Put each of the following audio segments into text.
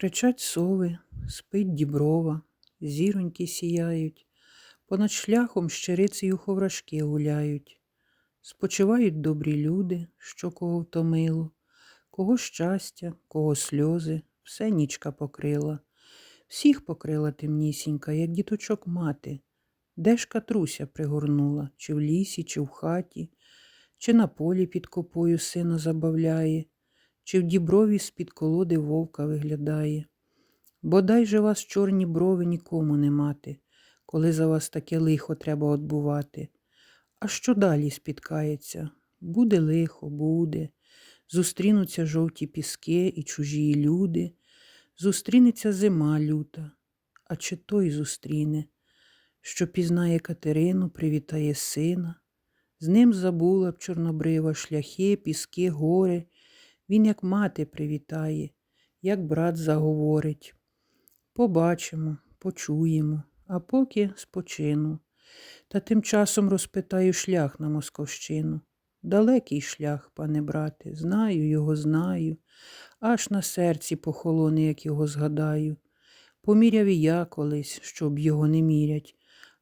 Кричать сови, спить діброва, зіроньки сіяють, понад шляхом щерицею ховрашки гуляють. Спочивають добрі люди, що кого втомило, кого щастя, кого сльози, все нічка покрила. Всіх покрила темнісінька, як діточок мати. Де ж катруся пригорнула, чи в лісі, чи в хаті, чи на полі під копою сина забавляє, чи в діброві з-під колоди вовка виглядає. Бодай же вас чорні брови нікому не мати, коли за вас таке лихо треба отбувати. А що далі спіткається? Буде лихо, буде. Зустрінуться жовті піски і чужі люди, зустрінеться зима люта, а чи той зустріне, що пізнає Катерину, привітає сина, з ним забула б чорнобрива шляхи, піски, гори. Він, як мати, привітає, як брат заговорить. Побачимо, почуємо, а поки спочину. Та тим часом розпитаю шлях на Московщину. Далекий шлях, пане брате, знаю його, знаю, аж на серці похолоне, як його згадаю. Поміряв і я колись, щоб його не мірять,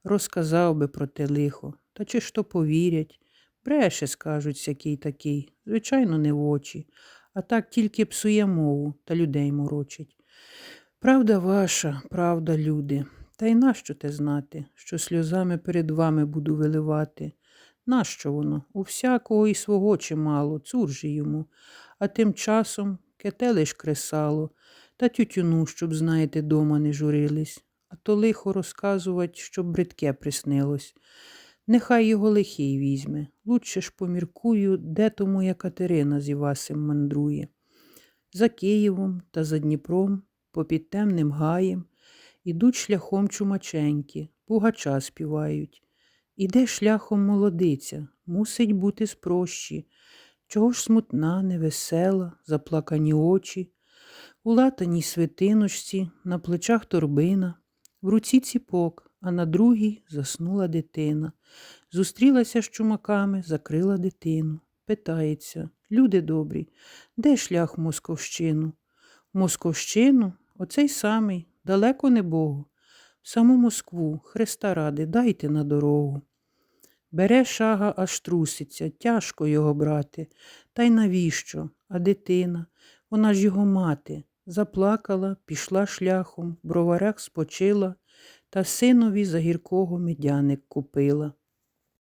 розказав би про те лихо, та чи ж то повірять. Бреше, скажуть, сякий такий, звичайно, не в очі, а так тільки псує мову та людей морочить. Правда ваша, правда, люди, та й нащо те знати, що сльозами перед вами буду виливати? Нащо воно? У всякого і свого чимало, цур же йому, а тим часом кете лиш кресало, та тютюну, щоб, знаєте, дома не журились, а то лихо розказувати, щоб бридке приснилось. Нехай його лихий візьме, лучше ж поміркую, де то моя Катерина з Івасем мандрує. За Києвом та за Дніпром, попід темним гаєм, ідуть шляхом чумаченьки, пугача співають. Іде шляхом молодиця, мусить бути спрощі. Чого ж смутна, невесела, заплакані очі, у латаній свитиночці, на плечах торбина, в руці ціпок, а на другій заснула дитина. Зустрілася з чумаками, закрила дитину. Питається, люди добрі, де шлях в Московщину? Московщину, оцей самий, далеко не Богу. В саму Москву, Христа ради, дайте на дорогу. Бере шага, аж труситься, тяжко його брати. Та й навіщо? А дитина, вона ж його мати, заплакала, пішла шляхом, в броварях спочила, та синові за гіркого медяник купила.